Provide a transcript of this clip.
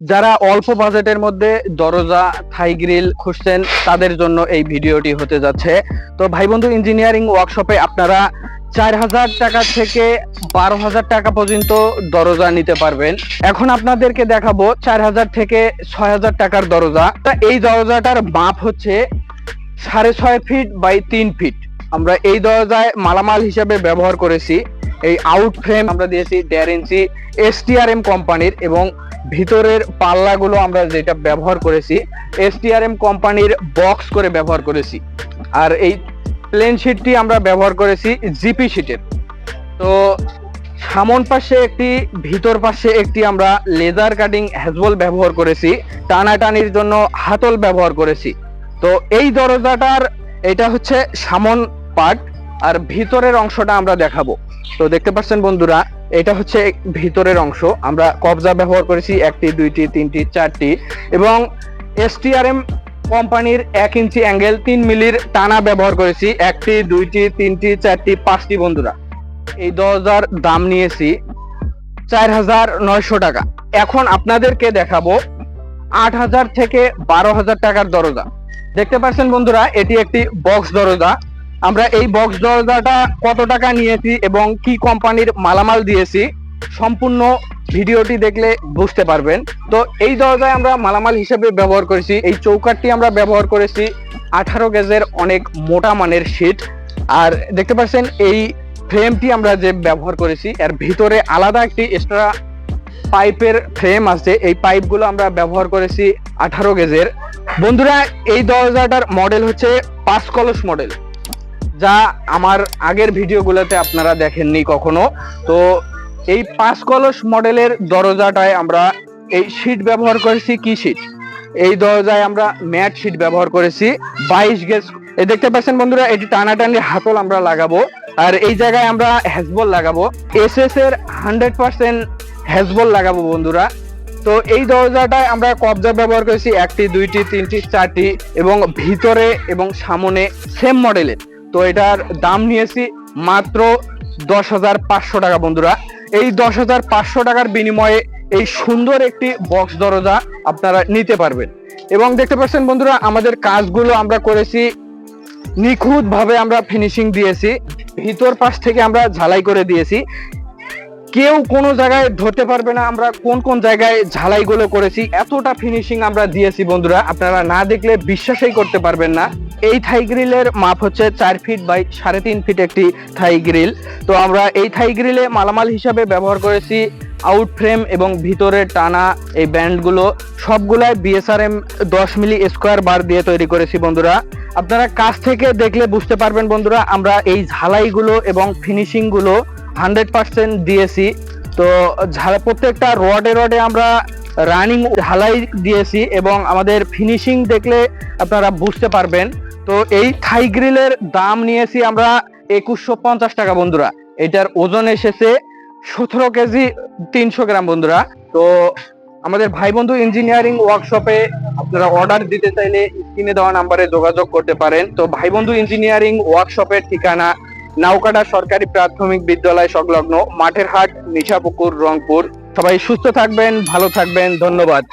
যারা অল্প বাজেটের মধ্যে দরজা, থাই গ্রিল খুঁজছেন, তাদের জন্য এই ভিডিওটি হতে যাচ্ছে। তো ভাই বন্ধু ইঞ্জিনিয়ারিং ওয়ার্কশপে আপনারা চার হাজার টাকা থেকে বারো হাজার টাকা পর্যন্ত দরজা নিতে পারবেন। এখন আপনাদেরকে দেখাবো চার হাজার থেকে ছয় হাজার টাকার দরজা। তা এই দরজাটার মাপ হচ্ছে সাড়ে ছয় ফিট বাই তিন ফিট। আমরা এই দরজায় মালামাল হিসাবে ব্যবহার করেছি। এই আউট ফ্রেম আমরা দিয়েছি দেড় ইঞ্চি এসটিআরএম কোম্পানির এবং ভিতরের পাল্লাগুলো আমরা যেটা ব্যবহার করেছি এসটিআরএম কোম্পানির বক্স করে ব্যবহার করেছি। আর এই প্লেন শিটটি আমরা ব্যবহার করেছি জিপি শিটের তো সামন পাশে একটি, ভিতর পাশে একটি আমরা লেজার কাটিং হ্যাজবল ব্যবহার করেছি, টানাটানির জন্য হাতল ব্যবহার করেছি। তো এই দরজাটার, এটা হচ্ছে সামন পার্ট আর ভিতরের অংশটা আমরা দেখাবো। তো দেখতে পাচ্ছেন বন্ধুরা, এটা হচ্ছে ভিতরের অংশ। আমরা কবজা ব্যবহার করেছি একটি, দুইটি, তিনটি, চারটি এবং এসটিআরএম কোম্পানির এক ইঞ্চি অ্যাঙ্গেল তিন মিলির টানা ব্যবহার করেছি। একটি, দুইটি, তিনটি, চারটি, পাঁচটি বন্ধুরা। এই দরজার দাম নিয়েছি চার হাজার নয়শো টাকা। এখন আপনাদেরকে দেখাবো আট হাজার থেকে বারো হাজার টাকার দরজা। দেখতে পাচ্ছেন বন্ধুরা, এটি একটি বক্স দরজা। আমরা এই বক্স দরজাটা কত টাকা নিয়েছি এবং কি কোম্পানির মালামাল দিয়েছি, সম্পূর্ণ ভিডিওটি দেখলে বুঝতে পারবেন। তো এই দরজায় আমরা মালামাল হিসেবে ব্যবহার করেছি, এই চৌকাটটি আমরা ব্যবহার করেছি আঠারো গেজের অনেক মোটা মানের শীট আর দেখতে পাচ্ছেন, এই ফ্রেমটি আমরা যে ব্যবহার করেছি, এর ভিতরে আলাদা একটি এক্সট্রা পাইপের ফ্রেম আছে। এই পাইপগুলো আমরা ব্যবহার করেছি আঠারো গেজের। বন্ধুরা, এই দরজাটার মডেল হচ্ছে পাঁচ কলস মডেল যা আমার আগের ভিডিওগুলোতে আপনারা দেখেননি কখনো। তো এই পাঁচ কলস মডেলের দরজাটায় আমরা এই শীট ব্যবহার করেছি কি শীট? এই দরজায় আমরা ম্যাট শীট ব্যবহার করেছি, বাইশ গেজ। এই দেখতে পাচ্ছেন বন্ধুরা, এটি টানাটানি হাতল আমরা লাগাবো, আর এই জায়গায় আমরা হ্যাজবল লাগাবো। এস এস এর হান্ড্রেড পার্সেন্ট হ্যাজবল লাগাবো বন্ধুরা। তো এই দরজাটায় আমরা কবজা ব্যবহার করেছি একটি, দুইটি, তিনটি, চারটি এবং ভিতরে এবং সামনে সেম মডেলের। তো এটার দাম নিয়েছি মাত্র দশ হাজার পাঁচশো টাকা বন্ধুরা। এই দশ হাজার পাঁচশো টাকার বিনিময়ে এই সুন্দর একটি বক্স দরজা আপনারা নিতে পারবেন। এবং দেখতে পাচ্ছেন বন্ধুরা, আমাদের কাজগুলো আমরা করেছি নিখুঁত ভাবে আমরা ফিনিশিং দিয়েছি, ভিতর পাশ থেকে আমরা ঝালাই করে দিয়েছি। কেউ কোনো জায়গায় ধরতে পারবে না, আমরা কোন কোন জায়গায় ঝালাইগুলো করেছি, এতটা ফিনিশিং আমরা দিয়েছি বন্ধুরা। আপনারা না দেখলে বিশ্বাসই করতে পারবেন না। এই থাই গ্রিলের মাপ হচ্ছে চার ফিট বাই সাড়ে তিন ফিট একটি থাই গ্রিল তো আমরা এই থাই গ্রিলে মালামাল হিসাবে ব্যবহার করেছি আউট ফ্রেম এবং ভিতরে টানা এই ব্যান্ডগুলো সবগুলাই বিএসআরএম দশ মিলি স্কোয়ার বার দিয়ে তৈরি করেছি বন্ধুরা। আপনারা কাছ থেকে দেখলে বুঝতে পারবেন বন্ধুরা, আমরা এই ঝালাইগুলো এবং ফিনিশিংগুলো হান্ড্রেড পার্সেন্ট দিয়েছি। তো প্রত্যেকটা রডে রডে আমরা রানিং ঢালাই দিয়েছি এবং আমাদের ফিনিশিং দেখলে আপনারা বুঝতে পারবেন। তো এই থাই গ্রিলের দাম নিয়েছি আমরা একুশশো পঞ্চাশ টাকা বন্ধুরা। এটার ওজন এসেছে সতেরো কেজি তিনশো গ্রাম বন্ধুরা। তো আমাদের ভাই বন্ধু ইঞ্জিনিয়ারিং ওয়ার্কশপে আপনারা অর্ডার দিতে চাইলে স্ক্রিনে দেওয়া নাম্বারে যোগাযোগ করতে পারেন। তো ভাই বন্ধু ইঞ্জিনিয়ারিং ওয়ার্কশপের ঠিকানা নাউকাটা সরকারি প্রাথমিক বিদ্যালয় সংলগ্ন মাঠের হাট নিশাপুকুর, রংপুর। সবাই সুস্থ থাকবেন, ভালো থাকবেন, ধন্যবাদ।